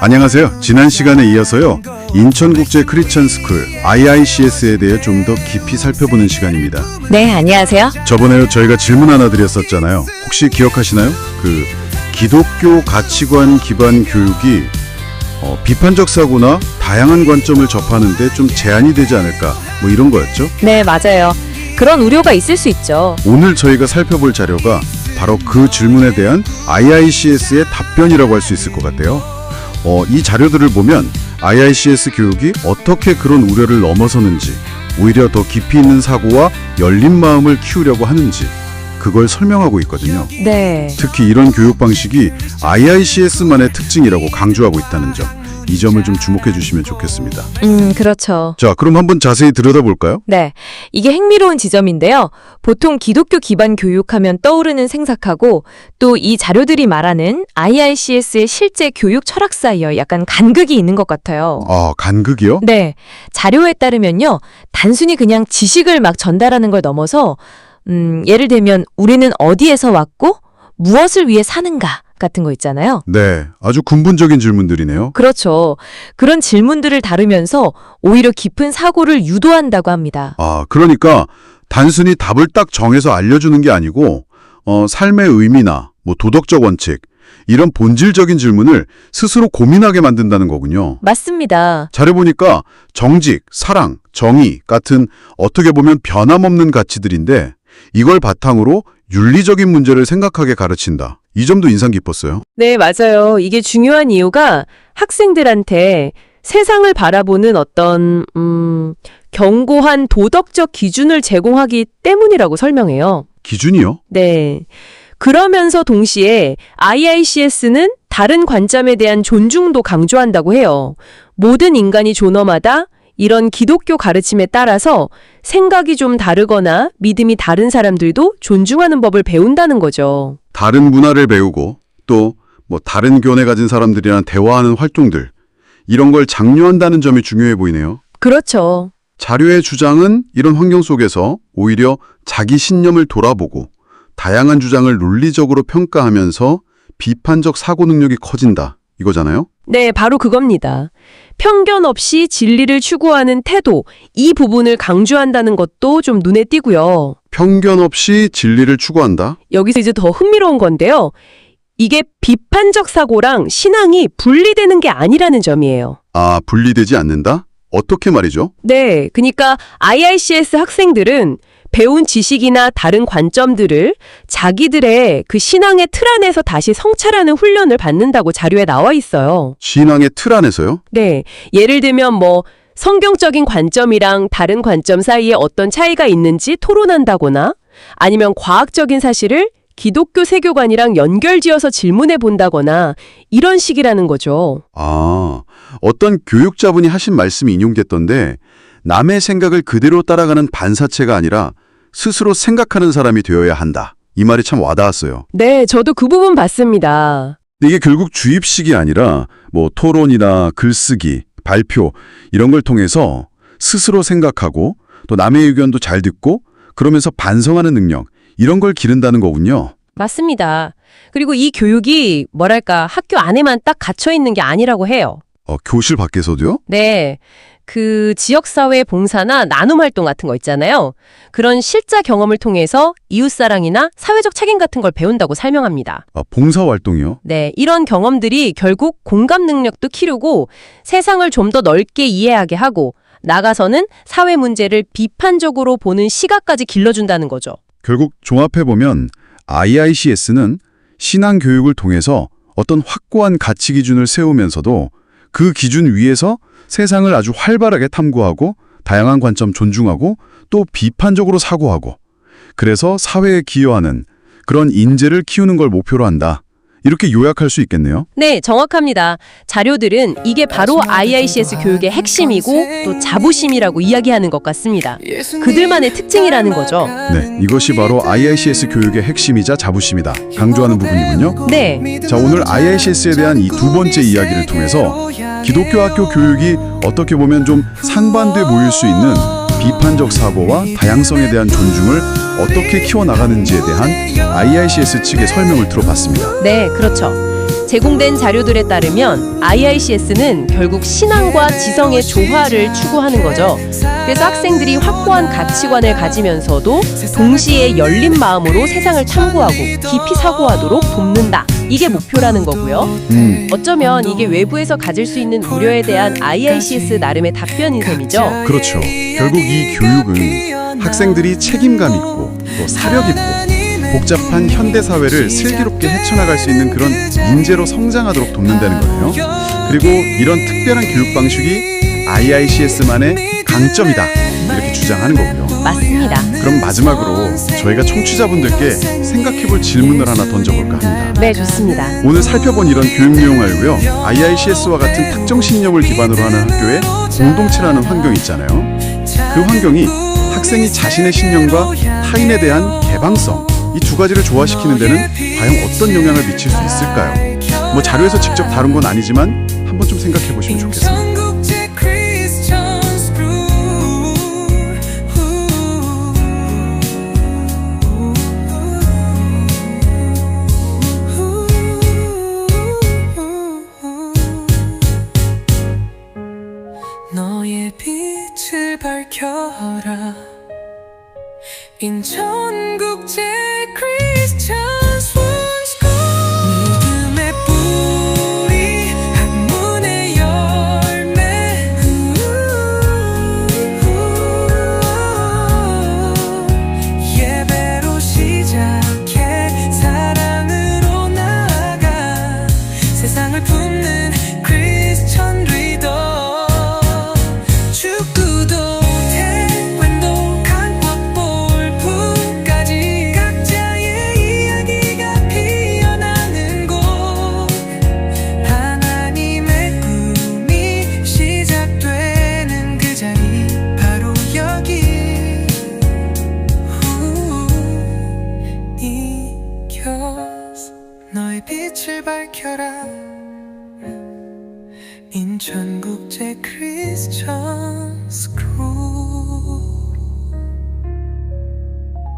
안녕하세요. 지난 시간에 이어서요. 인천국제 크리스천 스쿨 IICS에 대해 좀 더 깊이 살펴보는 시간입니다. 네, 안녕하세요. 저번에 저희가 질문 하나 드렸었잖아요. 혹시 기억하시나요? 그 기독교 가치관 기반 교육이 어, 비판적 사고나 다양한 관점을 접하는데 좀 제한이 되지 않을까 뭐 이런 거였죠. 네, 맞아요. 그런 우려가 있을 수 있죠. 오늘 저희가 살펴볼 자료가 바로 그 질문에 대한 IICS의 답변이라고 할 수 있을 것 같아요. 어, 이 자료들을 보면 IICS 교육이 어떻게 그런 우려를 넘어서는지, 오히려 더 깊이 있는 사고와 열린 마음을 키우려고 하는지, 그걸 설명하고 있거든요. 네. 특히 이런 교육 방식이 IICS만의 특징이라고 강조하고 있다는 점, 이 점을 좀 주목해 주시면 좋겠습니다. 음, 그렇죠. 자, 그럼 한번 자세히 들여다볼까요? 네. 이게 흥미로운 지점인데요. 보통 기독교 기반 교육하면 떠오르는 생각하고 또 이 자료들이 말하는 IICS의 실제 교육 철학 사이에 약간 간극이 있는 것 같아요. 아, 간극이요? 네. 자료에 따르면요. 단순히 그냥 지식을 막 전달하는 걸 넘어서 음, 예를 들면 우리는 어디에서 왔고 무엇을 위해 사는가 같은 거 있잖아요. 네, 아주 근본적인 질문들이네요. 그렇죠. 그런 질문들을 다루면서 오히려 깊은 사고를 유도한다고 합니다. 아, 그러니까 단순히 답을 딱 정해서 알려주는 게 아니고 어, 삶의 의미나 뭐 도덕적 원칙 이런 본질적인 질문을 스스로 고민하게 만든다는 거군요. 맞습니다. 자료 보니까 정직, 사랑, 정의 같은 어떻게 보면 변함없는 가치들인데 이걸 바탕으로 윤리적인 문제를 생각하게 가르친다. 이 점도 인상 깊었어요. 네, 맞아요. 이게 중요한 이유가 학생들한테 세상을 바라보는 어떤, 음, 견고한 도덕적 기준을 제공하기 때문이라고 설명해요. 기준이요? 네. 그러면서 동시에 IICS는 다른 관점에 대한 존중도 강조한다고 해요. 모든 인간이 존엄하다? 이런 기독교 가르침에 따라서 생각이 좀 다르거나 믿음이 다른 사람들도 존중하는 법을 배운다는 거죠. 다른 문화를 배우고 또 뭐 다른 교내 가진 사람들이랑 대화하는 활동들 이런 걸 장려한다는 점이 중요해 보이네요. 그렇죠. 자료의 주장은 이런 환경 속에서 오히려 자기 신념을 돌아보고 다양한 주장을 논리적으로 평가하면서 비판적 사고 능력이 커진다. 이거잖아요? 네, 바로 그겁니다. 편견 없이 진리를 추구하는 태도, 이 부분을 강조한다는 것도 좀 눈에 띄고요. 편견 없이 진리를 추구한다? 여기서 이제 더 흥미로운 건데요. 이게 비판적 사고랑 신앙이 분리되는 게 아니라는 점이에요. 아, 분리되지 않는다? 어떻게 말이죠? 네, 그러니까 IICS 학생들은 배운 지식이나 다른 관점들을 자기들의 그 신앙의 틀 안에서 다시 성찰하는 훈련을 받는다고 자료에 나와 있어요. 신앙의 틀 안에서요? 네. 예를 들면 뭐 성경적인 관점이랑 다른 관점 사이에 어떤 차이가 있는지 토론한다거나 아니면 과학적인 사실을 기독교 세교관이랑 연결지어서 질문해 본다거나 이런 식이라는 거죠. 아, 어떤 교육자분이 하신 말씀이 인용됐던데 남의 생각을 그대로 따라가는 반사체가 아니라 스스로 생각하는 사람이 되어야 한다. 이 말이 참 와닿았어요. 네, 저도 그 부분 봤습니다. 근데 이게 결국 주입식이 아니라 뭐 토론이나 글쓰기, 발표 이런 걸 통해서 스스로 생각하고 또 남의 의견도 잘 듣고 그러면서 반성하는 능력 이런 걸 기른다는 거군요. 맞습니다. 그리고 이 교육이 뭐랄까 학교 안에만 딱 갇혀 있는 게 아니라고 해요. 어, 교실 밖에서도요? 네. 그 지역사회 봉사나 나눔 활동 같은 거 있잖아요. 그런 실자 경험을 통해서 이웃사랑이나 사회적 책임 같은 걸 배운다고 설명합니다. 아, 봉사 활동이요? 네, 이런 경험들이 결국 공감 능력도 키우고 세상을 좀 더 넓게 이해하게 하고 나가서는 사회 문제를 비판적으로 보는 시각까지 길러준다는 거죠. 결국 종합해 보면 IICS는 신앙 교육을 통해서 어떤 확고한 가치 기준을 세우면서도 그 기준 위에서 세상을 아주 활발하게 탐구하고 다양한 관점 존중하고 또 비판적으로 사고하고 그래서 사회에 기여하는 그런 인재를 키우는 걸 목표로 한다. 이렇게 요약할 수 있겠네요. 네, 정확합니다. 자료들은 이게 바로 IICS 교육의 핵심이고 또 자부심이라고 이야기하는 것 같습니다. 그들만의 특징이라는 거죠. 네, 이것이 바로 IICS 교육의 핵심이자 자부심이다. 강조하는 부분이군요. 네. 자, 오늘 IICS에 대한 이 두 번째 이야기를 통해서 기독교 학교 교육이 어떻게 보면 좀 상반돼 보일 수 있는 비판적 사고와 다양성에 대한 존중을 어떻게 키워나가는지에 대한 IICS 측의 설명을 들어봤습니다. 네, 그렇죠. 제공된 자료들에 따르면 IICS는 결국 신앙과 지성의 조화를 추구하는 거죠. 그래서 학생들이 확고한 가치관을 가지면서도 동시에 열린 마음으로 세상을 탐구하고 깊이 사고하도록 돕는다. 이게 목표라는 거고요. 음, 어쩌면 이게 외부에서 가질 수 있는 우려에 대한 IICS 나름의 답변인 셈이죠. 그렇죠. 결국 이 교육은 학생들이 책임감 있고 또 사력 있고 복잡한 현대 사회를 슬기롭게 헤쳐나갈 수 있는 그런 인재로 성장하도록 돕는다는 거예요. 그리고 이런 특별한 교육 방식이 IICS만의 강점이다 이렇게 주장하는 거고요. 맞습니다. 그럼 마지막으로 저희가 청취자분들께 생각해볼 질문을 하나 던져볼까 합니다. 네, 좋습니다. 오늘 살펴본 이런 교육 내용 알고요. IICS와 같은 특정 신념을 기반으로 하는 학교에 공동체라는 환경이 있잖아요. 그 환경이 학생이 자신의 신념과 타인에 대한 개방성 이 두 가지를 조화시키는 데는 과연 어떤 영향을 미칠 수 있을까요? 뭐 자료에서 직접 다룬 건 아니지만 한번 좀 생각해 보시면 좋겠습니다. 인천 빛을 밝혀라. 인천국제 크리스천 스쿨